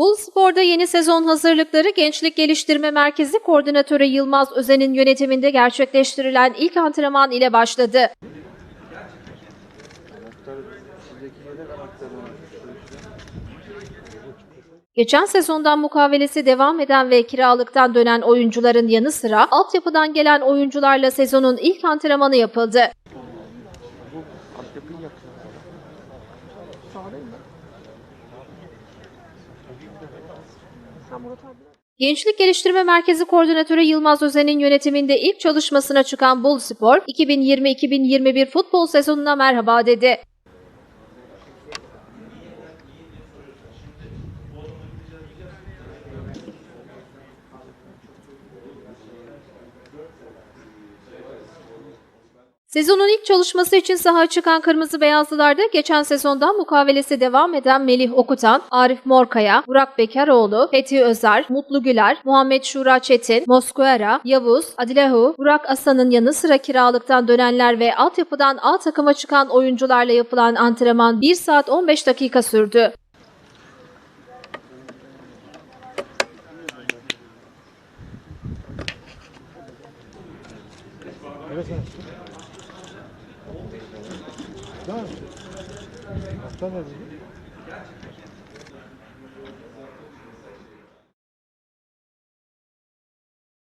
Bolu Spor'da yeni sezon hazırlıkları Gençlik Geliştirme Merkezi Koordinatörü Yılmaz Özen'in yönetiminde gerçekleştirilen ilk antrenman ile başladı. Geçen sezondan mukavelesi devam eden ve kiralıktan dönen oyuncuların yanı sıra altyapıdan gelen oyuncularla sezonun ilk antrenmanı yapıldı. Gençlik Geliştirme Merkezi Koordinatörü Yılmaz Özen'in yönetiminde ilk çalışmasına çıkan Bolu Spor, 2020-2021 futbol sezonuna merhaba dedi. Sezonun ilk çalışması için sahaya çıkan Kırmızı Beyazlılar'da geçen sezondan mukavelesi devam eden Melih Okutan, Arif Morkaya, Burak Bekaroğlu, Fethi Özer, Mutlu Güler, Muhammed Şura Çetin, Mosquera, Yavuz, Adilehu, Burak Asan'ın yanı sıra kiralıktan dönenler ve altyapıdan A takıma çıkan oyuncularla yapılan antrenman 1 saat 15 dakika sürdü. Evet evet. Tamam. Hafta ne dedi?